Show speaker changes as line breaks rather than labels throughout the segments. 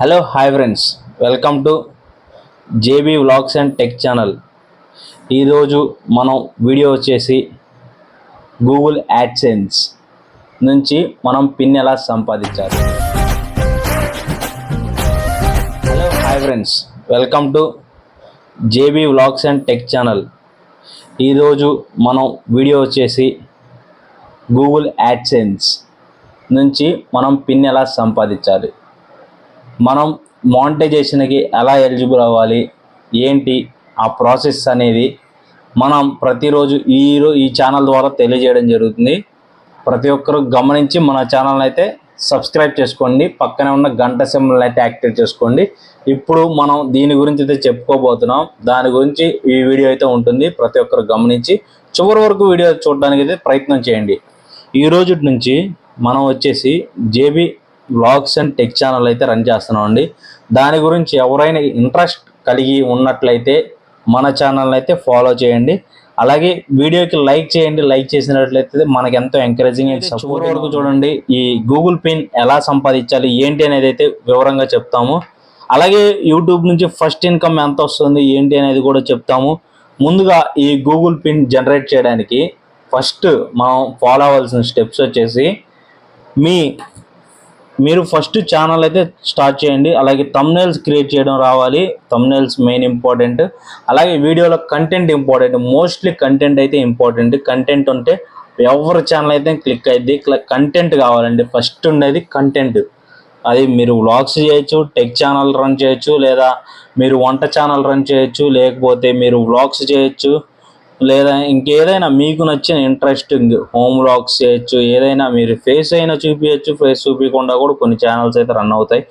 Hello hi friends welcome to JB vlogs and tech channel ఈరోజు మనం video వచ్చేసి Google AdSense నుంచి మనం పిన్ ఎలా సంపాదించాలి? Hello hi friends welcome to JB vlogs and tech channel ఈరోజు మనం వీడియో వచ్చేసి గూగుల్ యాడ్సెన్స్ నుంచి మనం పిన్ ఎలా సంపాదించాలి? మనం మానిటైజేషన్కి ఎలా ఎలిజిబుల్ అవ్వాలి? ఏంటి? ఆ ప్రాసెస్ అనేది మనం ప్రతిరోజు ఈ ఈ ఛానల్ ద్వారా తెలియజేయడం జరుగుతుంది. ప్రతి ఒక్కరూ గమనించి మన ఛానల్ అయితే సబ్స్క్రైబ్ చేసుకోండి. పక్కనే ఉన్న గంట సింబల్ అయితే యాక్టివేట్ చేసుకోండి. ఇప్పుడు మనం దీని గురించి అయితే చెప్పుకోబోతున్నాం. దాని గురించి ఈ వీడియో అయితే ఉంటుంది. ప్రతి ఒక్కరు గమనించి చివరి వరకు వీడియో చూడడానికి అయితే ప్రయత్నం చేయండి. ఈ రోజు నుంచి మనం వచ్చేసి JB vlogs and tech channel అయితే రన్ చేస్తున్నాం అండి దాని గురించి ఎవరైనా ఇంట్రెస్ట్ కలిగి ఉన్నట్లయితే మన ఛానల్ అయితే ఫాలో చేయండి. అలాగే వీడియోకి లైక్ చేయండి. లైక్ చేసినట్లయితే మనకి ఎంతో ఎంకరేజింగ్ చివరి వరకు చూడండి. ఈ గూగుల్ పిన్ ఎలా సంపాదించాలి ఏంటి అనేది అయితే వివరంగా చెప్తాము. అలాగే యూట్యూబ్ నుంచి ఫస్ట్ ఇన్కమ్ ఎంత వస్తుంది ఏంటి అనేది కూడా చెప్తాము. ముందుగా ఈ గూగుల్ పిన్ జనరేట్ చేయడానికి ఫస్ట్ మనం ఫాలో అవ్వాల్సిన స్టెప్స్ వచ్చేసి మీ మీరు ఫస్ట్ ఛానల్ అయితే స్టార్ట్ చేయండి. అలాగే తమ్నైల్స్ క్రియేట్ చేయడం రావాలి. తమ్నైల్స్ మెయిన్ ఇంపార్టెంట్ అలాగే వీడియోలో కంటెంట్ ఇంపార్టెంట్ మోస్ట్లీ కంటెంట్ అయితే ఇంపార్టెంట్ కంటెంట్ ఉంటే ఎవరి ఛానల్ అయితే క్లిక్ అయింది కంటెంట్ కావాలండి. ఫస్ట్ ఉండేది కంటెంట్ అది మీరు వ్లాగ్స్ చేయొచ్చు టెక్ ఛానల్ రన్ చేయొచ్చు లేదా మీరు వంట ఛానల్ రన్ చేయొచ్చు లేకపోతే మీరు వ్లాగ్స్ చేయొచ్చు. లేదా ఇంకేదైనా మీకు నచ్చిన ఇంట్రెస్టింగ్ హోమ్ వ్లాగ్స్ చేయొచ్చు ఏదైనా మీరు ఫేస్ అయినా చూపించచ్చు ఫేస్ చూపించకుండా కూడా కొన్ని ఛానల్స్ అయితే రన్ అవుతాయి.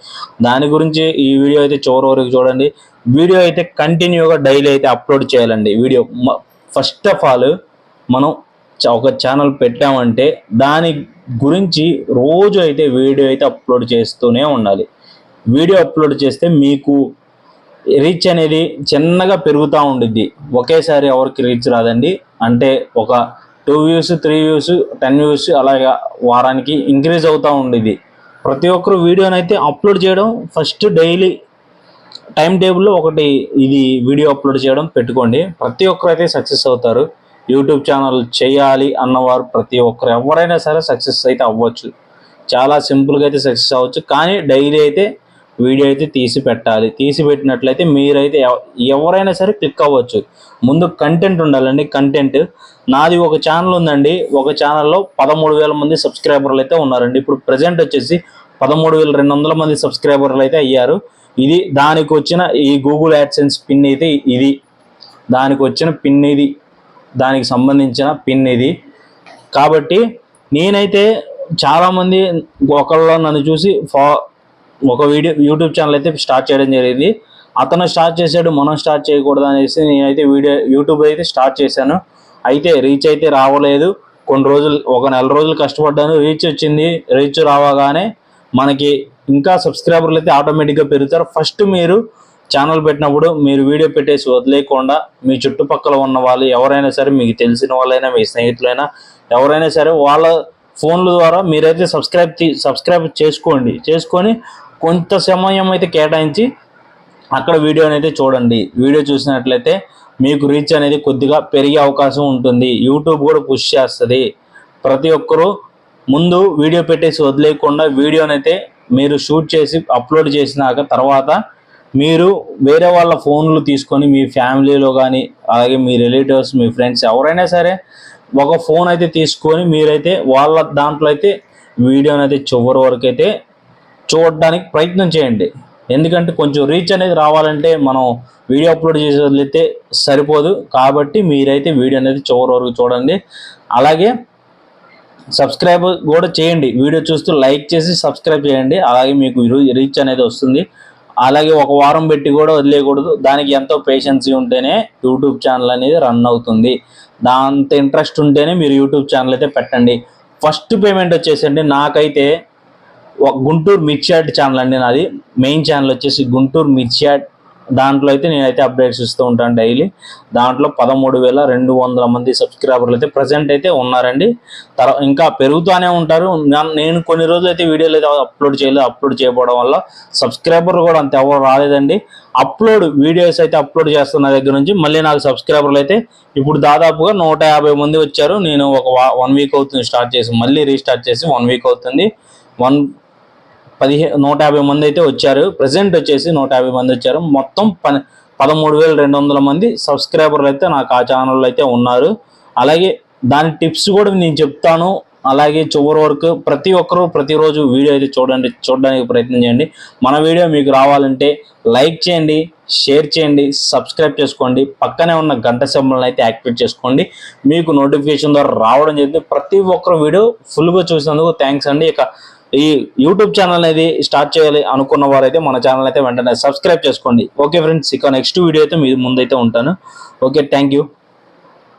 దాని గురించి ఈ వీడియో అయితే చివరి వరకు చూడండి. వీడియో అయితే కంటిన్యూగా డైలీ అయితే అప్లోడ్ చేయాలండి. వీడియో ఫస్ట్ ఆఫ్ ఆల్ మనం ఒక ఛానల్ పెట్టామంటే దాని గురించి రోజు అయితే వీడియో అయితే అప్లోడ్ చేస్తూనే ఉండాలి. వీడియో అప్లోడ్ చేస్తే మీకు రీచ్ అనేది చిన్నగా పెరుగుతూ ఉండిద్ది. ఒకేసారి ఎవరికి రీచ్ రాదండి. అంటే ఒక two views three views ten views అలాగా వారానికి ఇంక్రీజ్ అవుతూ ఉండిద్ది. ప్రతి ఒక్కరు వీడియోనైతే అయితే అప్లోడ్ చేయడం ఫస్ట్ డైలీ టైం టేబుల్లో ఒకటి ఇది వీడియో అప్లోడ్ చేయడం పెట్టుకోండి. ప్రతి ఒక్కరు అయితే సక్సెస్ అవుతారు. యూట్యూబ్ ఛానల్ చేయాలి అన్నవారు ప్రతి ఒక్కరు ఎవరైనా సరే సక్సెస్ అయితే అవ్వచ్చు. చాలా సింపుల్గా అయితే సక్సెస్ అవ్వచ్చు. కానీ డైలీ అయితే వీడియో అయితే తీసి పెట్టాలి. తీసి పెట్టినట్లయితే మీరైతే ఎవ- ఎవరైనా సరే క్లిక్ అవ్వచ్చు. ముందు కంటెంట్ ఉండాలండి. కంటెంట్ నాది ఒక ఛానల్ ఉందండి. ఒక ఛానల్లో పదమూడు వేల మంది సబ్స్క్రైబర్లు అయితే ఉన్నారండి. ఇప్పుడు ప్రజెంట్ వచ్చేసి పదమూడు వేల రెండు వందల మంది సబ్స్క్రైబర్లు అయితే అయ్యారు. ఇది దానికి వచ్చిన ఈ గూగుల్ యాడ్సెన్స్ పిన్ అయితే ఇది. దానికి వచ్చిన పిన్ ఇది. దానికి సంబంధించిన పిన్ ఇది. కాబట్టి నేనైతే చాలామంది ఒకళ్ళు నన్ను చూసి ఫా ఒక వీడియో యూట్యూబ్ ఛానల్ అయితే స్టార్ట్ చేయడం జరిగింది. అతను స్టార్ట్ చేశాడు మనం స్టార్ట్ చేయకూడదు అనేసి నేనైతే వీడియో యూట్యూబ్ అయితే స్టార్ట్ చేశాను. అయితే రీచ్ అయితే రావలేదు. కొన్ని రోజులు ఒక నెల రోజులు కష్టపడ్డాను. రీచ్ వచ్చింది రీచ్ రావగానే మనకి ఇంకా సబ్స్క్రైబర్లు అయితే ఆటోమేటిక్గా పెరుగుతారు. ఫస్ట్ మీరు ఛానల్ పెట్టినప్పుడు మీరు వీడియో పెట్టేసి వదిలేయకుండా మీ చుట్టుపక్కల ఉన్న వాళ్ళు ఎవరైనా సరే మీకు తెలిసిన వాళ్ళైనా మీ స్నేహితులైనా ఎవరైనా సరే వాళ్ళ ఫోన్ల ద్వారా మీరైతే సబ్స్క్రైబ్ తీ- సబ్స్క్రైబ్ చేసుకోండి. చేసుకొని కొంత సమయం అయితే కేటాయించి అక్కడ వీడియోని అయితే చూడండి. వీడియో చూసినట్లయితే మీకు రీచ్ అనేది కొద్దిగా పెరిగే అవకాశం ఉంటుంది. యూట్యూబ్ కూడా పుష్ చేస్తుంది. ప్రతి ఒక్కరూ ముందు వీడియో పెట్టేసి వదిలేయకుండా వీడియోని అయితే మీరు షూట్ చేసి అప్లోడ్ చేసినాక తర్వాత మీరు వేరే వాళ్ళ ఫోన్లు తీసుకొని మీ ఫ్యామిలీలో కానీ అలాగే మీ రిలేటివ్స్ మీ ఫ్రెండ్స్ ఎవరైనా సరే ఒక ఫోన్ అయితే తీసుకొని మీరైతే వాళ్ళ దాంట్లో అయితే వీడియోని అయితే చివరి వరకు అయితే చూడడానికి ప్రయత్నం చేయండి. ఎందుకంటే కొంచెం రీచ్ అనేది రావాలంటే మనం వీడియో అప్లోడ్ చేసి వదిలితే సరిపోదు. కాబట్టి మీరైతే వీడియో అనేది చివరి వరకు చూడండి. అలాగే సబ్స్క్రైబ్ కూడా చేయండి. వీడియో చూస్తూ లైక్ చేసి సబ్స్క్రైబ్ చేయండి. అలాగే మీకు రీచ్ అనేది వస్తుంది. అలాగే ఒక వారం పెట్టి కూడా వదిలేయకూడదు. దానికి ఎంతో పేషెన్సీ ఉంటేనే యూట్యూబ్ ఛానల్ అనేది రన్ అవుతుంది. దాంత ఇంట్రెస్ట్ ఉంటేనే మీరు యూట్యూబ్ ఛానల్ అయితే పెట్టండి. ఫస్ట్ పేమెంట్ వచ్చేసండి. నాకైతే గుంటూరు మిర్చాట్ ఛానల్ అండి నాది. మెయిన్ ఛానల్ వచ్చేసి గుంటూరు మిర్చాట్ దాంట్లో అయితే నేనైతే అప్డేట్స్ ఇస్తూ ఉంటాను డైలీ దాంట్లో పదమూడు వేల రెండు వందల మంది సబ్స్క్రైబర్లు అయితే ప్రజెంట్ అయితే ఉన్నారండి. తర్వాత ఇంకా పెరుగుతూనే ఉంటారు. నేను కొన్ని రోజులు అయితే వీడియోలు అయితే అప్లోడ్ చేయలేదు. అప్లోడ్ చేయకపోవడం వల్ల సబ్స్క్రైబర్లు కూడా అంత ఎవరు రాలేదండి. అప్లోడ్ వీడియోస్ అయితే అప్లోడ్ చేస్తున్న దగ్గర నుంచి మళ్ళీ నాకు సబ్స్క్రైబర్లు అయితే ఇప్పుడు దాదాపుగా నూట యాభై మంది వచ్చారు. నేను ఒక వన్ వీక్ అవుతుంది స్టార్ట్ చేసి. మళ్ళీ రీస్టార్ట్ చేసి వన్ వీక్ అవుతుంది. వన్ పదిహే నూట యాభై మంది అయితే వచ్చారు. ప్రజెంట్ వచ్చేసి నూట యాభై మంది వచ్చారు. మొత్తం పని పదమూడు వేల రెండు వందల మంది సబ్స్క్రైబర్లు అయితే నాకు ఆ ఛానల్లో అయితే ఉన్నారు. అలాగే దాని టిప్స్ కూడా నేను చెప్తాను. అలాగే చివరి వరకు ప్రతి ఒక్కరూ ప్రతిరోజు వీడియో అయితే చూడండి చూడడానికి ప్రయత్నం చేయండి. మన వీడియో మీకు రావాలంటే లైక్ చేయండి షేర్ చేయండి సబ్స్క్రైబ్ చేసుకోండి. పక్కనే ఉన్న గంట సింబల్ని అయితే యాక్టివేట్ చేసుకోండి. మీకు నోటిఫికేషన్ ద్వారా రావడం జరిగింది. ప్రతి ఒక్కరు వీడియో ఫుల్గా చూసినందుకు థ్యాంక్స్ అండి. ఇక ఈ యూట్యూబ్ ఛానల్ అనేది స్టార్ట్ చేయాలి అనుకున్న వారైతే మన ఛానల్ అయితే వెంటనే సబ్స్క్రైబ్ చేసుకోండి. ఓకే ఫ్రెండ్స్ ఇక నెక్స్ట్ వీడియో అయితే మీ ముందైతే ఉంటాను. Okay thank you